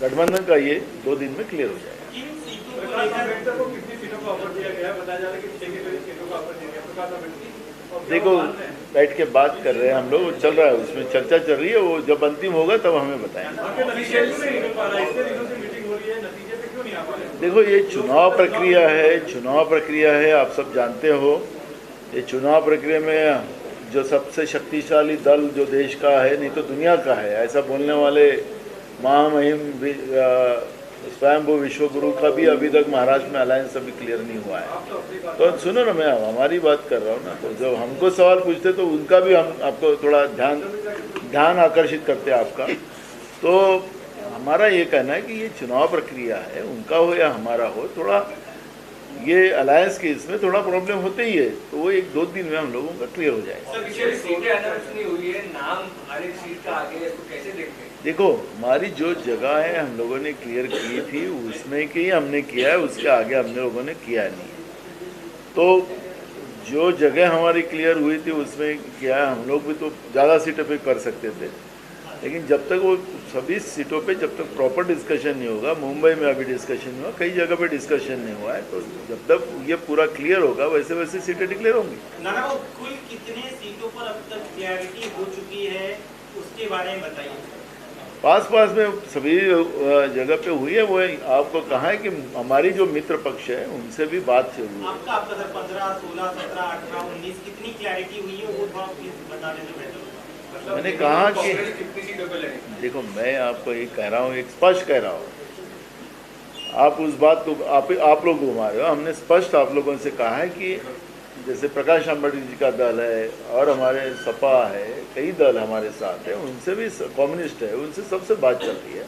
गठबंधन का ये दो दिन में क्लियर हो जाएगा। किन सीटों को प्रकाश लेकर आंबेडकर को कितनी सीटों का ऑफ़र दिया गया बताया जा रहा कि छह के करीब सीटों का ऑफ़र दिया गया प्रकाश आंबेडकर और क्या देखो? बैठ के बात कर रहे हैं हम लोग चल रहा है उसमें चर्चा चल रही है वो जब अंतिम होगा तब हमें बताएँगे। रहे? देखो ये चुनाव प्रक्रिया है चुनाव प्रक्रिया है आप सब जानते हो। ये चुनाव प्रक्रिया में जो सबसे शक्तिशाली दल जो देश का है नहीं तो दुनिया का है ऐसा बोलने वाले महामहिम स्वयंभू विश्वगुरु का भी अभी तक महाराष्ट्र में अलायंस अभी क्लियर नहीं हुआ है। तो तो सुनो ना, मैं हमारी बात कर रहा हूँ ना तो जब हमको सवाल पूछते तो उनका भी हम आपको थोड़ा ध्यान ध्यान आकर्षित करते हैं आपका। तो हमारा ये कहना है कि ये चुनाव प्रक्रिया है, उनका हो या हमारा हो, थोड़ा ये अलायंस के इसमें थोड़ा प्रॉब्लम होते ही है तो वो एक दो दिन में हम लोगों का क्लियर हो जाएगा। देखो, हमारी जो जगह है, हम लोगों ने क्लियर की थी, उसमें की हमने किया है, उसके आगे हम लोगों ने किया नहीं तो जो जगह हमारी क्लियर हुई थी, उसमें किया है, हम लोग भी तो ज़्यादा सीटों पे कर सकते थे। लेकिन जब तक वो सभी सीटों पे जब तक प्रॉपर डिस्कशन नहीं होगा, मुंबई में अभी डिस्कशन नहीं हुआ, कई जगह पे डिस्कशन नहीं हुआ है तो जब तक ये पूरा क्लियर होगा वैसे वैसे सीटें डिक्लेयर होंगी। कुल कितने सीटों पर अब तक क्लैरिटी हो चुकी है, उसके बारे में बताइए। पास पास में सभी जगह पे हुई है वो आपको कहा है कि हमारी जो मित्र पक्ष है उनसे भी बात से हुई है। आपका आपका सर पंद्रह सोलह सत्रह अठारह उन्नीस कितनी क्लैरिटी हुई है वो थोड़ा प्लीज़ बता दें मतलब मैंने कहा कि- देखो मैं आपको एक कह रहा हूँ एक स्पष्ट कह रहा हूँ। आप उस बात को आप आप लोग घुमा रहे हो हमने स्पष्ट आप लोगों से कहा है कि जैसे प्रकाश अंबेडकर जी का दल है और हमारे सपा है, कई दल हमारे साथ है, उनसे भी कम्युनिस्ट है, उनसे सबसे बात चल रही है।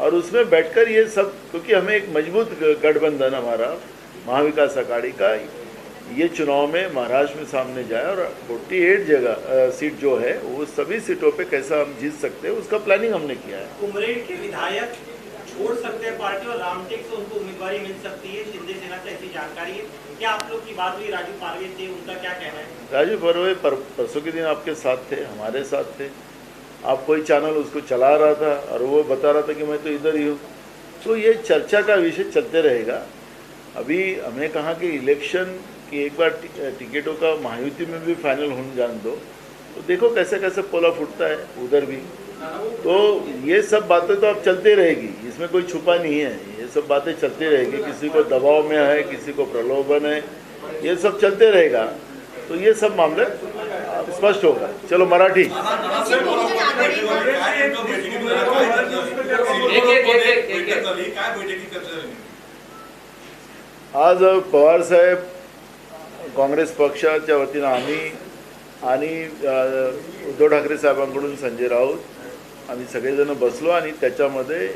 और उसमें बैठकर ये सब, क्योंकि हमें एक मज़बूत गठबंधन हमारा, महाविकास अघाड़ी का, ये चुनाव में महाराष्ट्र में सामने जाए और 48 जगह सीट जो है, वो सभी सीटों पे कैसा हम जीत सकते हैं, उसका प्लानिंग हमने किया है। उमरेड के विधायक छोड़ सकते हैं पार्टी और रामटेक से उनको उम्मीदवारी मिल सकती है। शिंदे सेना से ऐसी जानकारी है। क्या आप लोग की बात हुई? राजू पारवे से उनका क्या कहना है? राजू बरवे पर, परसों के दिन आपके साथ थे हमारे साथ थे। आप कोई चैनल उसको चला रहा था और वो बता रहा था कि मैं तो इधर ही हूँ। तो ये चर्चा का विषय चलते रहेगा। अभी हमने कहा कि इलेक्शन की एक बार टिकटों का महायुति में भी फाइनल होने जान दो। तो देखो कैसे कैसे पोला फूटता है उधर भी। तो ये सब बातें तो अब चलती रहेगी। इसमें कोई छुपा नहीं है। ये सब बातें चलती रहेगी। किसी को दबाव में है किसी को प्रलोभन है। ये सब चलते रहेगा। तो ये सब मामले स्पष्ट होगा। चलो मराठी। आज पवार साहेब काँग्रेस पक्षाच्या वतीनं आम्ही आणि उद्धव ठाकरे साहेबांकडून संजय राऊत आम्ही सगळेजण बसलो आणि त्याच्यामध्ये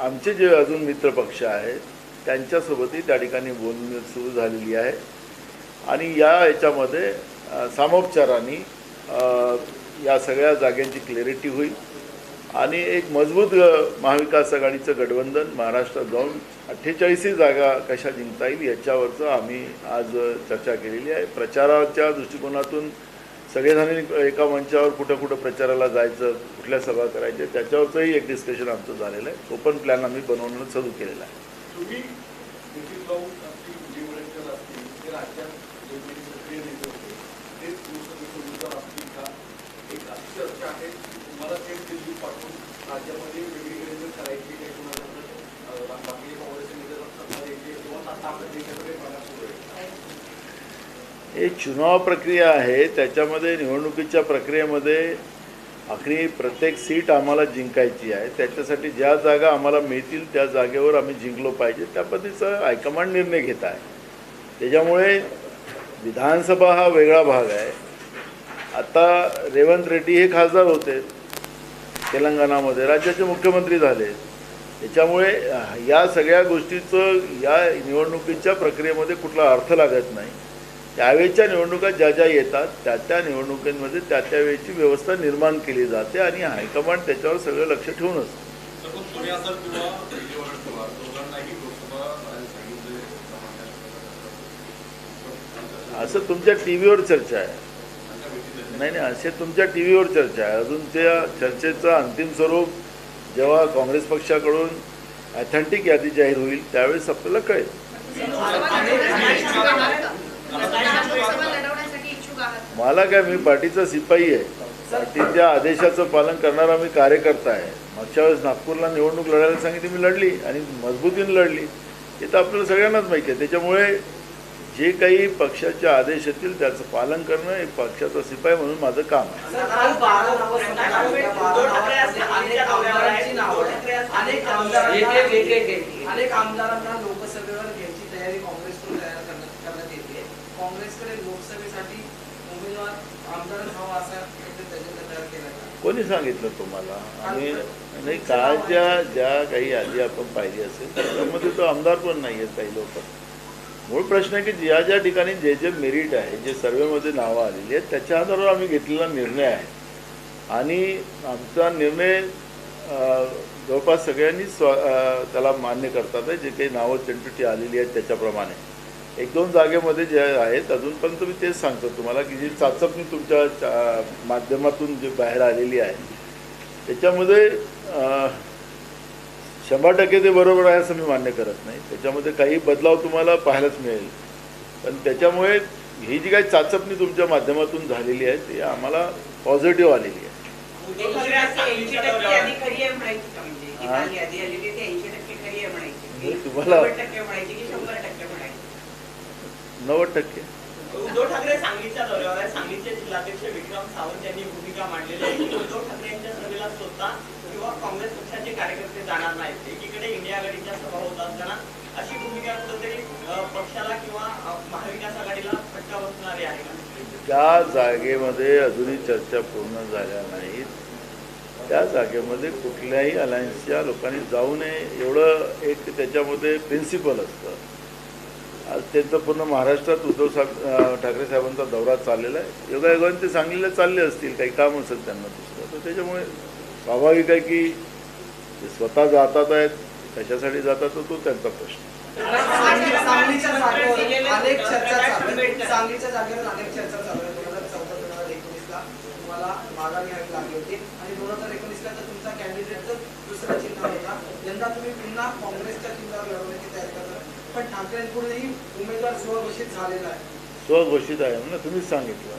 आमचे जे अजून मित्रपक्ष आहेत त्यांच्यासोबतही त्या ठिकाणी बोलणी सुरू झालेली आहे. आणि या याच्यामध्ये सामोपचाराने या सगळ्या जाग्यांची क्लॅरिटी होईल. आणि एक मजबूत महाविकास आघाडीचं गठबंधन महाराष्ट्रात जाऊन अठ्ठेचाळीसही जागा कशा जिंकता येईल याच्यावरचं आम्ही आज चर्चा केलेली आहे. प्रचाराच्या दृष्टिकोनातून सगळेजणांनी एका मंचावर कुठं कुठं प्रचाराला जायचं कुठल्या सभा करायच्या त्याच्यावरचंही एक डिस्कशन आमचं झालेलं आहे. तो पण प्लॅन आम्ही बनवणं सुरू केलेला आहे. राज्यामध्ये हे चुनाव प्रक्रिया आहे त्याच्यामध्ये निवडणुकीच्या प्रक्रियेमध्ये आखरी प्रत्येक सीट आम्हाला जिंकायची आहे. त्याच्यासाठी ज्या जागा आम्हाला मिळतील त्या जागेवर आम्ही जिंकलो पाहिजे. त्या पद्धतीचा हायकमांड निर्णय घेत आहे. त्याच्यामुळे विधानसभा हा वेगळा भाग आहे. आता रेवंत रेड्डी हे खासदार होते तेलंगणामध्ये. राज्याचे मुख्यमंत्री झाले. त्याच्यामुळे या सगळ्या गोष्टीचं या निवडणुकीच्या प्रक्रियेमध्ये कुठला अर्थ लागत नाही. त्यावेळेच्या निवडणुका ज्या ज्या येतात त्या त्या निवडणुकींमध्ये त्या त्यावेळेची व्यवस्था निर्माण केली जाते आणि हायकमांड त्याच्यावर सगळं लक्ष ठेवून असतं. असं तुमच्या टी व्हीवर चर्चा आहे. नाही नाही असे तुमच्या टी व्हीवर चर्चा आहे. अजून त्या चर्चेचं अंतिम स्वरूप जेव्हा काँग्रेस पक्षाकडून ॲथेंटिक यादी जाहीर होईल त्यावेळेस आपल्याला कळेल. मला काय मी पार्टीचा शिपाई आहे. पार्टीच्या आदेशाचं पालन करणारा मी कार्यकर्ता आहे. मागच्या वेळेस नागपूरला निवडणूक लढायला सांगितली मी लढली आणि मजबूतीने लढली. हे तर आपल्याला सगळ्यांनाच माहिती आहे. त्याच्यामुळे जे काही पक्षाचे आदेश येतील त्याचं पालन करणं हे पक्षाचा शिपाई म्हणून माझं काम आहे काल बारा नावं समोर आली. त्या बारा नावांमध्ये अनेक आमदारांची नावं आहेत. अनेक आमदारांना एक- एक- एक- एक- अनेक आमदारांना लोकसभेवर घ्यायची तयारी काँग्रेसकडून तयार करण्यात करण्यात येते काँग्रेसकडे लोकसभेसाठी उमेदवार आमदार हवा असा काहीतरी अजेंडा तयार केला का कोणी सांगितलं तुम्हाला? आणि नाही कालच्या ज्या काही यादी आपण पाहिली असेल त्याच्यामध्ये तो आमदार पण नाही आहेत काही लोक. मूळ प्रश्न आहे की ज्या ज्या ठिकाणी जे जे मेरिट आहे जे सर्वेमध्ये नावं आलेली आहेत त्याच्या आधारावर आम्ही घेतलेला निर्णय आहे. आणि आमचा निर्णय जवळपास सगळ्यांनी स्व त्याला मान्य करतात जे काही नावं टेंटिटी आलेली आहेत त्याच्याप्रमाणे. एक दोन जागेमध्ये जे आहेत अजूनपर्यंत मी तेच सांगतो तुम्हाला की जी चाचपणी तुमच्या माध्यमातून जे बाहेर आलेली आहे त्याच्यामध्ये शंभर टक्के ते बरोबर आहे असं मी मान्य करत नाही. त्याच्यामध्ये काही बदलाव तुम्हाला पाहायलाच मिळेल. पण त्याच्यामुळे ही जी काही चाचपणी तुमच्या माध्यमातून झालेली आहे ती आम्हाला पॉझिटिव्ह आलेली आहे. म्हणजे हा? म्हणजे की तुम्हाला- नव्वद टक्के म्हणायची की शंभर टक्के म्हणायची नव्वद टक्के. उद्धव ठाकरे सांगलीच्या दौऱ्यावर आहे सांगलीचे जिल्हाध्यक्ष विक्रम सावंत यांनी भूमिका मांडलेली आहे की उद्धव ठाकरे यांच्या सभेला स्वतः किंवा काँग्रेस पक्षाचे कार्यकर्ते जाणार नाहीत. एकीकडे इंडिया आघाडीच्या सभा होत असताना अशी भूमिका कुठेतरी अं, पक्षाला किंवा अं, महाविकास आघाडीला फटका बसणारी आहे का? ज्या जागेमध्ये अजूनही चर्चा पूर्ण झाल्या नाहीत. त्या जागेमध्ये कुठल्याही अलायन्सच्या लोकांनी जाऊ नये एवढं एक त्याच्यामध्ये प्रिन्सिपल असतं. त्यांचं पूर्ण महाराष्ट्रात उद्धव साहेब ठाकरे साहेबांचा दौरा चाललेला आहे. योगायोगाने ते सांगलीला चालले असतील. काही काम असेल त्यांना दुसरं. तर त्याच्यामुळे स्वाभाविक आहे की ते स्वतः जातात आहेत कशासाठी जातात तो, त्यांचा प्रश्न. आणि तुमचा कॅन्डिडेट दुसरा चिन्ह होता यंदा तुम्ही पुन्हा काँग्रेसच्या चिन्हावर लढवले. पण ठाकरेंपुढेही उमेदवार स्वघोषित झालेला आहे स्वघोषित आहे म्हणून तुम्हीच सांगितलं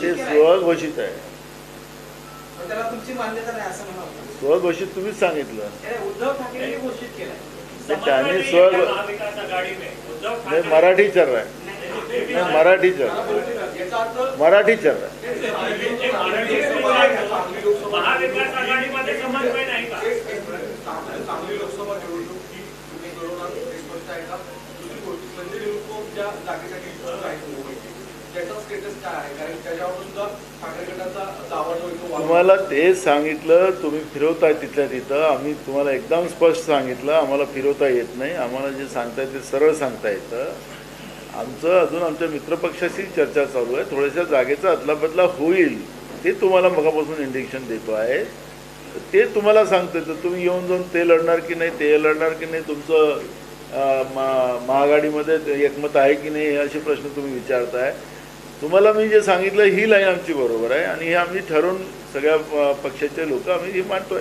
ते स्वघोषित आहे स्वघोषित तुम्हीच सांगितलं त्यांनी स्व मराठी चर आहे मराठी चर मराठी चर आहे स्टेटस काय आहे? कारण सुद्धा ठाकरे गटाचा दावा जो तुम्हाला ते सांगितलं तुम्ही फिरवताय तिथल्या तिथं. आम्ही तुम्हाला एकदम स्पष्ट सांगितलं आम्हाला फिरवता येत नाही. आम्हाला जे सांगताय ते सरळ सांगता येतं आमचं अजून आमच्या मित्रपक्षाशी चर्चा चालू आहे. थोड्याशा जागेचा अदलाबदला होईल ते तुम्हाला मगापासून इंडिकेशन देतो आहे. ते तुम्हाला सांगते तर तुम्ही येऊन जाऊन ते लढणार की नाही ते लढणार की नाही तुमचं महागाडीमध्ये महाआघाडीमध्ये एकमत आहे की नाही हे असे प्रश्न तुम्ही विचारताय. तुम्हाला मी जे सांगितलं ही लाईन आमची बरोबर आहे आणि हे आम्ही ठरवून सगळ्या पक्षाचे लोक आम्ही हे मांडतोय.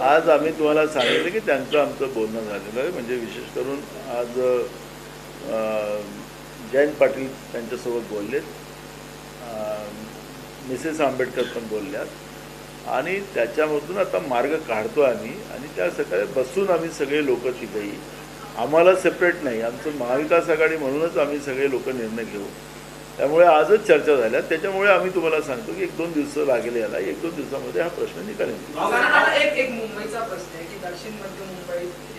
आज आम्ही तुम्हाला सांगितलं की त्यांचं आमचं बोलणं झालेलं आहे. म्हणजे विशेष करून आज जयंत पाटील त्यांच्यासोबत बोलले मिसेस आंबेडकर पण बोलल्यात. आणि त्याच्यामधून आता मार्ग काढतो आम्ही आणि त्या सकाळी बसून आम्ही सगळे लोक तिथेही आम्हाला सेपरेट नाही. आमचं महाविकास आघाडी म्हणूनच आम्ही सगळे लोक निर्णय घेऊ. त्यामुळे आजच चर्चा झाल्या. त्याच्यामुळे आम्ही तुम्हाला सांगतो की एक दोन दिवस लागेल याला. एक दोन दिवसामध्ये हा प्रश्न निकाली मुंबईचा प्रश्न आहे की दक्षिण मध्य मुंबईत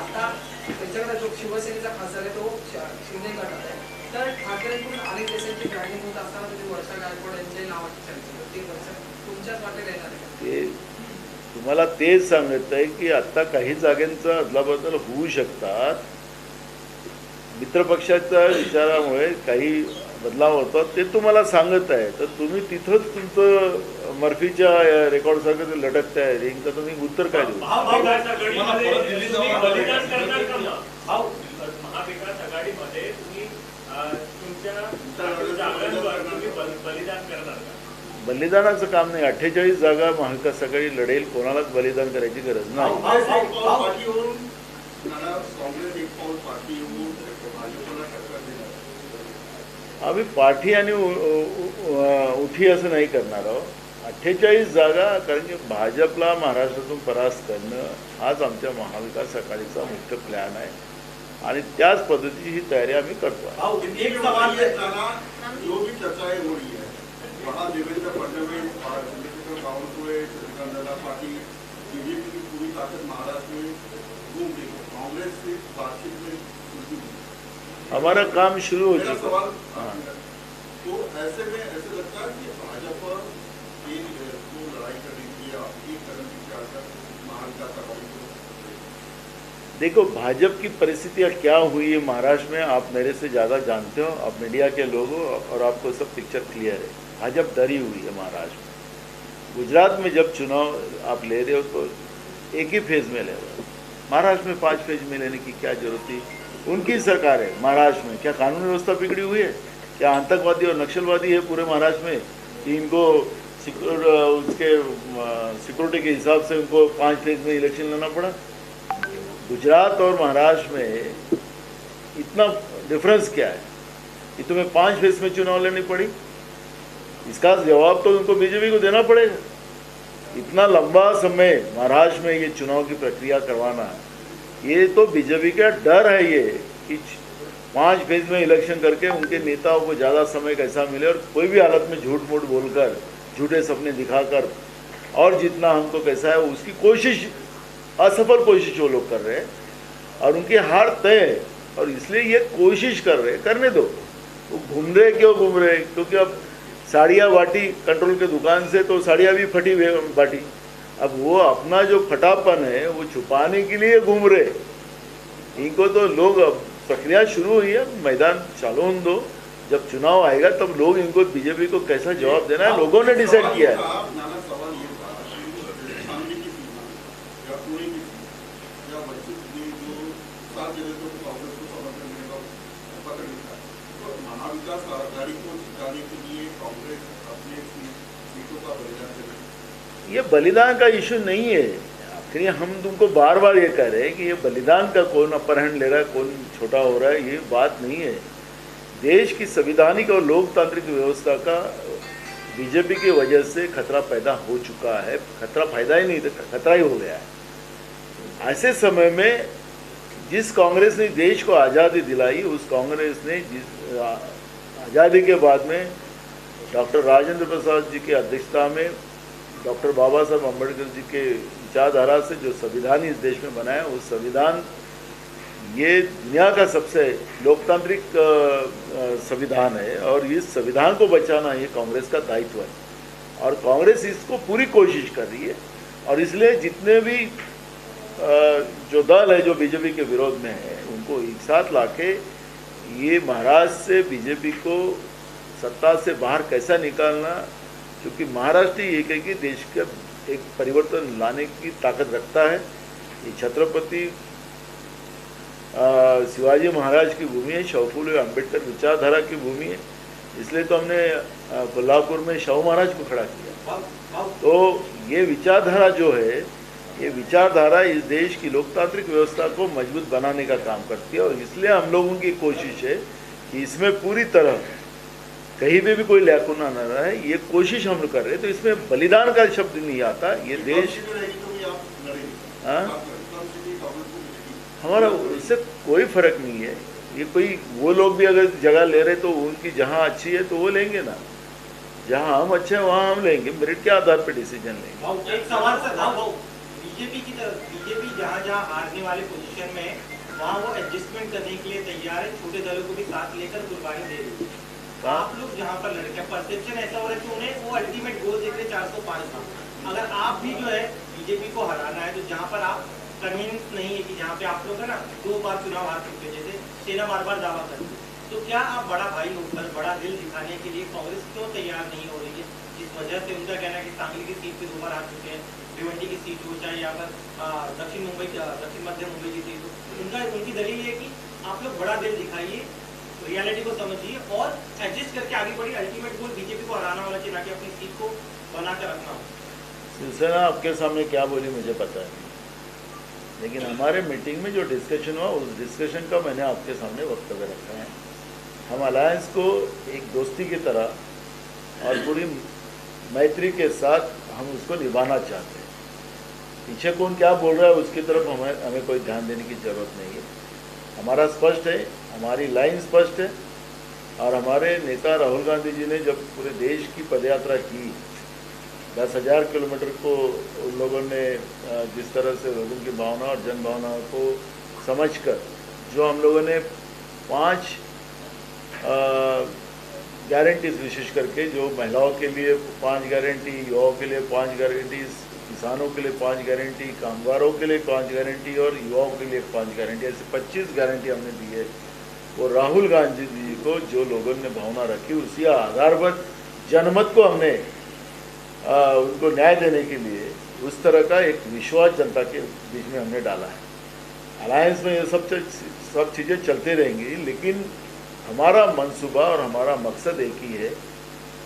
आता जो शिवसेनेचा खासदार आहे तो शिंदे गटात आहे. तर ठाकरेंकडून अनेक देशांची ब्रँडिंग होत असताना तुम्ही वर्षा गायकवाड यांच्या नावाची चर्चा होती. ते वर्षा तुमच्याच वाटेला येणार आहे का? ते तुम्हाला तेच सांगत आहे की आत्ता काही जागांचा अदलाबदल होऊ शकतात. मित्रपक्षाच्या विचारामुळे काही बदलाव होतात ते तुम्हाला सांगत आहे तर तुम्ही तिथंच तुमचं मर्फीच्या रेकॉर्ड सारखं ते लटकत आहे रिंगचं उत्तर काय देऊ महाविकास आघाडीमध्ये मला परत दिल्ली तुम्ही जावं लागेल. बलिदान करणार का मग? भाऊ, महाविकास आघाडीमध्ये तुम्ही अं, तुमच्या जागांवर तुम्ही बल- बलिदान करणार का बलिदानाचं काम नाही. अठ्ठेचाळीस जागा महाविकास आघाडी लढेल. कोणालाच बलिदान करायची गरज नाही. आम्ही पाठी आणि उठी असं नाही करणार आहोत अठ्ठेचाळीस जागा कारण की भाजपला महाराष्ट्रातून परास्त करणं हाच आमच्या महाविकास आघाडीचा मुख्य प्लॅन आहे. आणि त्याच पद्धतीची ही तयारी आम्ही करतो. वहाँ देवेंद्र फडणवीस और चंद्रशेखर बावनकुळे चंद्रकांत दादा पाटिल बीजेपी की पूरी ताकत महाराष्ट्र में घूम रही है। कांग्रेस से बातचीत में। हमारा काम शुरू हो चुका हाँ। तो ऐसे में ऐसे लगता है कि भाजपा को लड़ाई कर रही थी या एक कदम पीछे आकर महाविकास आघाड़ी को देखो भाजपा की परिस्थितियाँ क्या हुई है महाराष्ट्र में आप मेरे से ज़्यादा जानते हो आप मीडिया के लोग हो और आपको सब पिक्चर क्लियर है। भाजपा डरी हुई है महाराष्ट्र में गुजरात में जब चुनाव आप ले रहे हो तो एक ही फ़ेज़ में ले रहे हो। महाराष्ट्र में पाँच फ़ेज़ में लेने की क्या ज़रूरत थी? उनकी सरकार है महाराष्ट्र में। क्या कानून व्यवस्था बिगड़ी हुई है? क्या आतंकवादी और नक्सलवादी है पूरे महाराष्ट्र में? कि इनको सिक्योर उसके सिक्योरिटी के हिसाब से उनको पाँच फ़ेज़ में इलेक्शन लेना पड़ा? गुजरात और महाराष्ट्र में इतना डिफरेंस क्या है? कि तुम्हें पाँच फ़ेज़ में चुनाव लेनी पड़ी? इसका जवाब तो उनको बीजेपी को देना पड़ेगा। इतना लंबा समय महाराष्ट्र में ये चुनाव की प्रक्रिया करवाना ये तो बीजेपी का डर है ये कि पाँच फ़ेज़ में इलेक्शन करके उनके नेताओं को ज़्यादा समय कैसा मिले और कोई भी हालत में झूठ मूठ बोलकर, झूठे सपने दिखाकर और जितना हमको कैसा है, उसकी कोशिश, असफल कोशिश वो लोग कर रहे हैं और उनकी हार तय है। और इसलिए ये कोशिश कर रहे करने दो। वो घूम रहे क्यों घूम रहे क्योंकि अब साड़ियाँ बाटी कंट्रोल के दुकान से तो साड़ियाँ भी फटी बाटी। अब वो अपना जो फटापन है वो छुपाने के लिए घूम रहे इनको तो लोग अब प्रक्रिया शुरू हुई है मैदान चालू होने दो। जब चुनाव आएगा तब लोग इनको बीजेपी को कैसा जवाब देना है लोगों ने डिसाइड किया है साहब, नाना सवाल ये था कि सामने की सीमा या पुणे की सीमा या वंचित ने जो सात जगह को कांग्रेस को समर्थन देने का पत्र लिखा तो महाविकास आघाड़ी को जिताने के लिए कांग्रेस अपने सी- सीटों का बलिदान करेगी ये बलिदान का इशू नहीं है। आखिर हम तुमको बार बार ये कह रहे हैं कि ये बलिदान का कौन अपहरण ले रहा है, कौन छोटा हो रहा है, ये बात नहीं है। देश की संविधानिक और लोकतांत्रिक व्यवस्था का बीजेपी की वजह से खतरा पैदा हो चुका है। खतरा फ़ायदा ही नहीं था खतरा ही हो गया है। ऐसे समय में जिस कांग्रेस ने देश को आज़ादी दिलाई, उस कांग्रेस ने जिस आज़ादी के बाद में डॉक्टर राजेंद्र प्रसाद जी की अध्यक्षता में डॉक्टर बाबा साहब अंबेडकर जी के विचारधारा से जो संविधान इस देश में बनाया उस संविधान, ये दुनिया का सबसे लोकतांत्रिक संविधान है और इस संविधान को बचाना ये कांग्रेस का दायित्व है। और कांग्रेस इसको पूरी कोशिश कर रही है और इसलिए जितने भी जो दल है, जो बीजेपी के विरोध में है, उनको एक साथ लाके ये महाराष्ट्र से बीजेपी को सत्ता से बाहर कैसा निकालना, क्योंकि महाराष्ट्र ही एक है कि देश का एक परिवर्तन लाने की ताकत रखता है। ये छत्रपति शिवाजी महाराज की भूमि है शवफुले अंबेडकर विचारधारा की भूमि है। इसलिए तो हमने कोल्हापुर में शव महाराज को खड़ा किया। तो ये विचारधारा जो है, ये विचारधारा इस देश की लोकतांत्रिक व्यवस्था को मज़बूत बनाने का काम करती है और इसलिए हम लोगों की कोशिश है कि इसमें पूरी तरह कहीं पे भी कोई लैकुना न रहे ये कोशिश हम कर रहे तो इसमें बलिदान का शब्द नहीं आता ये देश तो हाँ? हमारा उससे कोई फ़र्क नहीं है। ये कोई वो लोग भी अगर जगह ले रहे तो उनकी जहाँ अच्छी है तो वो लेंगे ना। जहाँ हम अच्छे हैं वहाँ हम लेंगे। मेरिट के आधार पर डिसीज़न लेंगे। एक सवाल बीजेपी की तरफ़ बीजेपी जहाँ जहाँ हारने वाले पोजीशन में वहाँ वो एडजस्टमेंट करने के लिए तैयार है छोटे दलों को भी साथ लेकर कुर्बानी दे रही है। तो आप लोग जहाँ पर लड़के हैं परसेप्शन ऐसा हो रहा है कि उन्हें वो अल्टीमेट गोल देख रहे चार सौ पाँच का। अगर आप भी जो है बीजेपी को हराना है तो जहाँ पर आप कन्वीनियंस नहीं है कि जहाँ पे आप लोग है ना, दो बार चुनाव हार चुके जैसे सेना बार बार दावा करती है। तो क्या आप बड़ा भाई होकर बड़ा दिल दिखाने के लिए कांग्रेस क्यों तैयार नहीं हो रही है? जिस वजह से उनका कहना है कि सांगली की सीट पे दोबारा आ चुके हैं, भिवंडी की सीट हो, चाहे या फिर दक्षिण मुंबई दक्षिण मध्य मुंबई की सीट हो। उनका, उनकी दलील है कि आप लोग बड़ा दिल दिखाइए रियलिटी को समझिए और एडजस्ट करके आगे बढ़िए। अल्टीमेट गोल बीजेपी को हराना होना चाहिए ना कि अपनी सीट को बनाकर रखना हो। शिवसेना आपके सामने क्या बोली मुझे पता है। लेकिन हमारे मीटिंग में जो डिस्कशन हुआ, उस डिस्कशन का मैंने आपके सामने वक्तव्य रखा है। हम अलायंस को एक दोस्ती की तरह और पूरी मैत्री के साथ हम उसको निभाना चाहते हैं। पीछे कौन क्या बोल रहा है, उसकी तरफ़ हमें हमें कोई ध्यान देने की ज़रूरत नहीं है। हमारा स्पष्ट है, हमारी लाइन स्पष्ट है। और हमारे नेता राहुल गांधी जी ने जब पूरे देश की पदयात्रा की, दस हज़ार किलोमीटर को उन लोगों ने जिस तरह से लोगों की भावना और जन भावनाओं को समझकर, जो हम लोगों ने पाँच गारंटीज विशेष करके, जो महिलाओं के लिए पाँच गारंटी युवाओं के लिए पाँच गारंटी किसानों के लिए पाँच गारंटी कामगारों के लिए पाँच गारंटी और युवाओं के लिए पाँच गारंटी ऐसे पच्चीस गारंटी हमने दी है। वो राहुल गांधी जी को जो लोगों ने भावना रखी उसी आधार पर जनमत को हमने आ, उनको न्याय देने के लिए उस तरह का एक विश्वास जनता के बीच में हमने डाला है। अलायंस में ये सब सब चीज़ें चलते रहेंगी लेकिन हमारा मंसूबा और हमारा मकसद एक ही है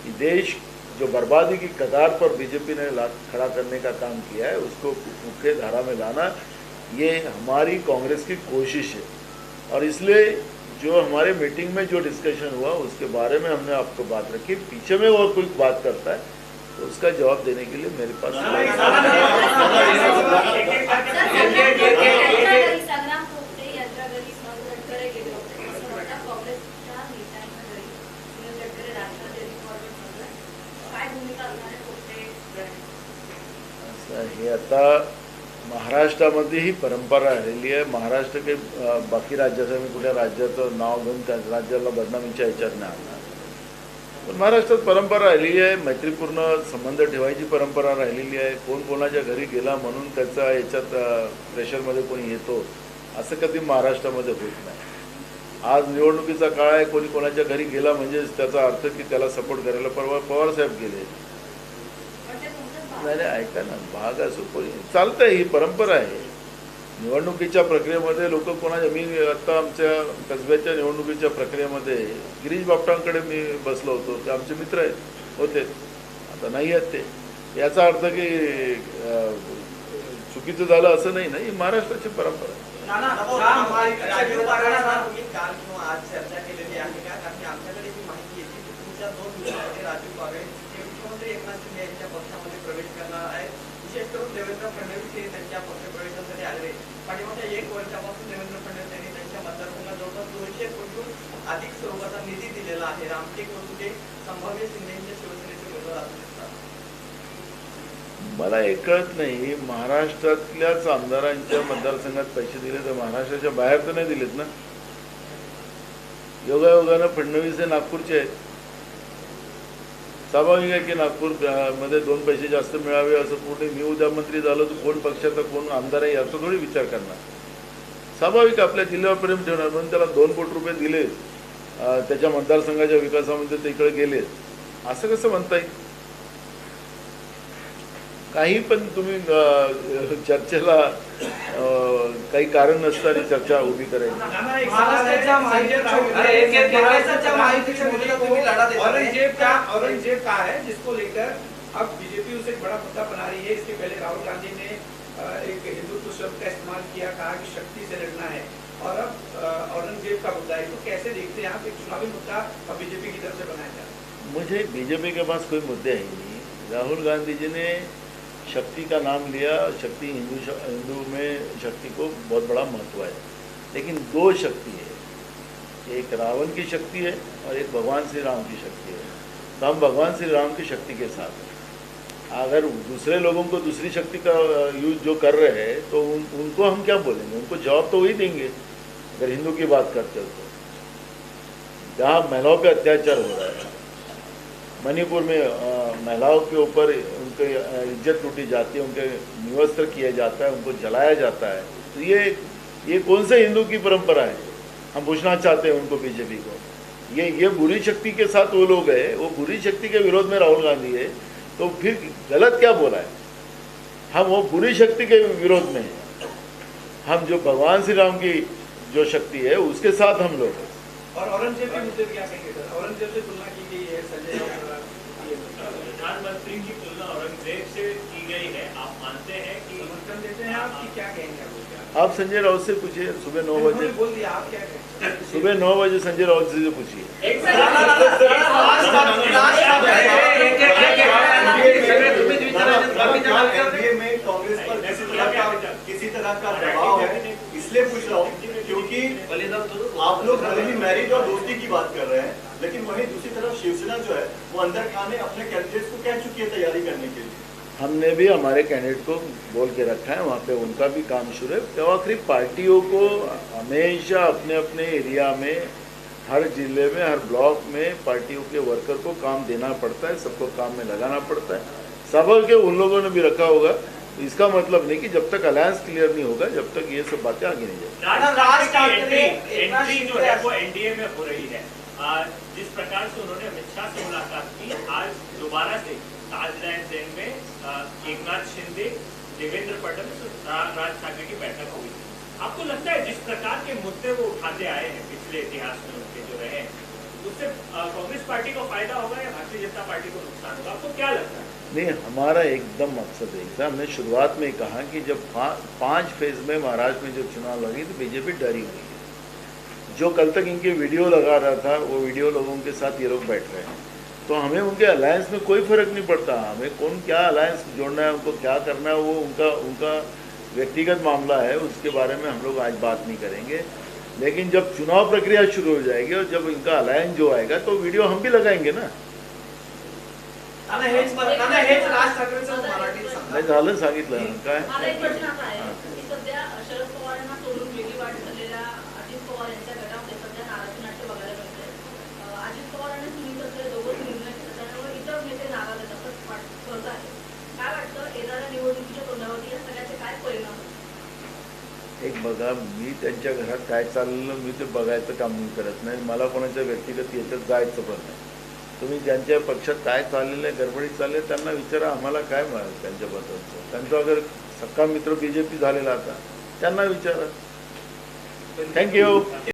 कि देश जो बर्बादी की कगार पर बीजेपी ने खड़ा करने का काम किया है उसको मुख्य धारा में लाना ये हमारी कांग्रेस की कोशिश है और इसलिए जो हमारे मीटिंग में जो डिस्कशन हुआ उसके बारे में हमने आपको बात रखी पीछे में और कोई बात करता है तो उसका जवाब देने के लिए मेरे पास असं हे आता महाराष्ट्रामध्ये ही परंपरा राहिलेली आहे. महाराष्ट्र काही बाकी राज्याचं मी कुठल्या राज्याचं नाव घेऊन त्या राज्याला बदनामीच्या ह्याच्यात नाही आणणार. पण महाराष्ट्रात परंपरा राहिलेली आहे. मैत्रीपूर्ण संबंध ठेवायची परंपरा राहिलेली आहे. कोण कोणाच्या घरी गेला म्हणून त्याचा याच्यात प्रेशरमध्ये कोणी येतो असं कधी महाराष्ट्रामध्ये होत नाही. आज निवडणुकीचा काळ आहे. कोणी कोणाच्या घरी गेला म्हणजेच त्याचा अर्थ की त्याला सपोर्ट करायला परवा पवारसाहेब गेले पण ते तुमचंच भाव. नाही नाही ऐका ना भाग असो कोणी. चालतंय ही परंपरा आहे. निवडणुकीच्या प्रक्रियेमध्ये लोक कोणाच्या मी आता आमच्या कसब्याच्या निवडणुकीच्या प्रक्रियेमध्ये गिरीश बापटांकडे मी बसलो होतो. ते आमचे मित्र आहेत होते. आता नाही आहेत ते. याचा अर्थ की चुकीचं झालं असं नाही ना ही महाराष्ट्राची परंपरा आहे. आमच्याकडे जी माहिती येते तुमच्या दोन राजीव हे मुख्यमंत्री एकनाथ शिंदे यांच्या पक्षामध्ये प्रवेश करणार आहेत विशेष करून देवेंद्र फडणवीस हे त्यांच्या पक्षप्रवेशासाठी आले पाठीमागच्या एक वर्षापासून देवेंद्र फडणवीस यांनी त्यांच्या मतदारसंघात जवळपास दोनशे कोटीहून अधिक स्वरूपाचा निधी दिलेला आहे. रामटेकवरून ते संभाव्य शिंदेच्या शिवसेनेचे उमेदवार असू शकतात. मला हे कळत नाही महाराष्ट्रातल्याच आमदारांच्या मतदारसंघात पैसे दिले तर महाराष्ट्राच्या बाहेर तर नाही दिलेत ना? योगायोगानं फडणवीस हे नागपूरचे आहेत. स्वाभाविक आहे की नागपूरमध्ये दोन पैसे जास्त मिळावे असं कोणी मी उद्या मंत्री झालो तर कोण पक्षाचा कोण आमदार आहे याचा थोडी विचार करणार. स्वाभाविक आपल्या जिल्ह्यावर प्रेम ठेवणार म्हणून त्याला दोन कोटी रुपये दिले त्याच्या मतदारसंघाच्या विकासामध्ये ते इकडे गेले असं कसं म्हणता येईल? काही पण तुम्ही चर्चेला काही कारण नसताना चर्चा उभी करायची. का है जिसको लेकर अब बीजेपी उसे एक बड़ा मुद्दा बना रही है। इसके पहले राहुल गांधी ने एक हिंदुत्व शब्द का इस्तेमाल किया कहा कि शक्ति से लड़ना है। और अब औरंगज़ेब का मुद्दा है। तो कैसे देखते हैं आप एक चुनावी मुद्दा अब बीजेपी की तरफ़ से बनाया जा रहा है मुझे बीजेपी के पास कोई मुद्दे है ही नहीं। राहुल गांधी जी ने शक्ति का नाम लिया शक्ति हिंदू हिंदू में शक्ति को बहुत बड़ा महत्व है। लेकिन दो शक्ति है। एक रावण की शक्ति है और एक भगवान श्री राम की शक्ति है। तो हम भगवान श्री राम की शक्ति के साथ हैं। अगर दूसरे लोगों को दूसरी शक्ति का यूज़ जो कर रहे हैं तो उन, उनको हम क्या बोलेंगे? उनको जवाब तो वही देंगे अगर हिंदू की बात करते हो तो। जहाँ महिलाओं पे अत्याचार हो रहा है मणिपुर में महिलाओं के ऊपर उनके इज़्ज़त लूटी जाती है, उनके निवस्त्र किया जाता है, उनको जलाया जाता है। तो ये ये कौन से हिंदू की परंपरा है? हम पूछना चाहते हैं उनको बीजेपी को। ये ये बुरी शक्ति के साथ वो लोग है, वो बुरी शक्ति के विरोध में राहुल गांधी है तो फिर गलत क्या बोला है? हम वो बुरी शक्ति के विरोध में हैं। हम जो भगवान श्री राम की जो शक्ति है, उसके साथ हम लोग और औरंगज़ेब के मुद्दे क्या कहेंगे? औरंगज़ेब से तुलना की गई है, संजय राउत द्वारा ये प्रधानमंत्री की तुलना औरंगज़ेब से की गई है आप मानते हैं कि समर्थन देते हैं आप संजय राउत से पूछिए सुबह नौ बजे सुबह नौ बजे संजय राउत जी से पूछिए एक एनडीए में कांग्रेस पर किसी तरह का किसी तरह का दबाव है इसलिए पूछ रहा हूँ क्योंकि आप लोग भले ही मैरिज और दोस्ती की बात कर रहे हैं लेकिन वहीं दूसरी तरफ़ शिवसेना जो है वो अंदर खाने अपने कैंडिडेट्स को कह चुकी है तैयारी करने के लिए हमने भी हमारे कैंडिडेट को बोल के रखा है वहाँ पे उनका भी काम शुरू है। तो आखिरी पार्टियों को हमेशा अपने अपने एरिया में हर ज़िले में हर ब्लॉक में पार्टियों के वर्कर को काम देना पड़ता है सबको काम में लगाना पड़ता है। सब के उन लोगों ने भी रखा होगा। इसका मतलब नहीं कि जब तक अलायंस क्लियर नहीं होगा जब तक ये सब बातें आगे नहीं जाएगी। जो जिस प्रकार से उन्होंने अमित शाह से मुलाकात की आज दोबारा से ताजलैंड जैन में आ, एकनाथ शिंदे देवेंद्र फडणवीस और राज ठाकरे की बैठक हुई। आपको लगता है जिस प्रकार के मुद्दे वो उठाते आए हैं पिछले इतिहास में उनके जो रहे हैं, उससे कांग्रेस पार्टी को फ़ायदा होगा या भारतीय जनता पार्टी को नुकसान होगा? आपको क्या लगता है? नहीं हमारा एकदम मकसद है था। हमने शुरुआत में कहा कि जब पा, पाँच फ़ेज़ में महाराष्ट्र में जब चुनाव लगी तो बीजेपी डरी हुई है। जो कल तक इनके वीडियो लगा रहा था वो वीडियो लोगों के साथ ये लोग बैठ रहे हैं। तो हमें उनके अलायंस में कोई फ़र्क नहीं पड़ता। हमें कौन क्या अलायंस जोड़ना है उनको क्या करना है वो उनका उनका व्यक्तिगत मामला है उसके बारे में हम लोग आज बात नहीं करेंगे। लेकिन जब चुनाव प्रक्रिया शुरू हो जाएगी और जब इनका अलायंस जो आएगा तो वीडियो हम भी लगाएँगे ना। झालं सांगितलं काय एक बघा मी त्यांच्या घरात काय चाललं मी ते बघायचं काम मी करत नाही. मला कोणाच्या व्यक्तिगत याच्यात जायचं पण नाही. तुम्ही ज्यांच्या पक्षात काय चाललेलं आहे गडबडीत चालले त्यांना विचारा आम्हाला काय मिळालं त्यांच्याबद्दलचं त्यांचा अगर सक्का मित्र बी जे पी झालेला आता त्यांना विचारा. थँक्यू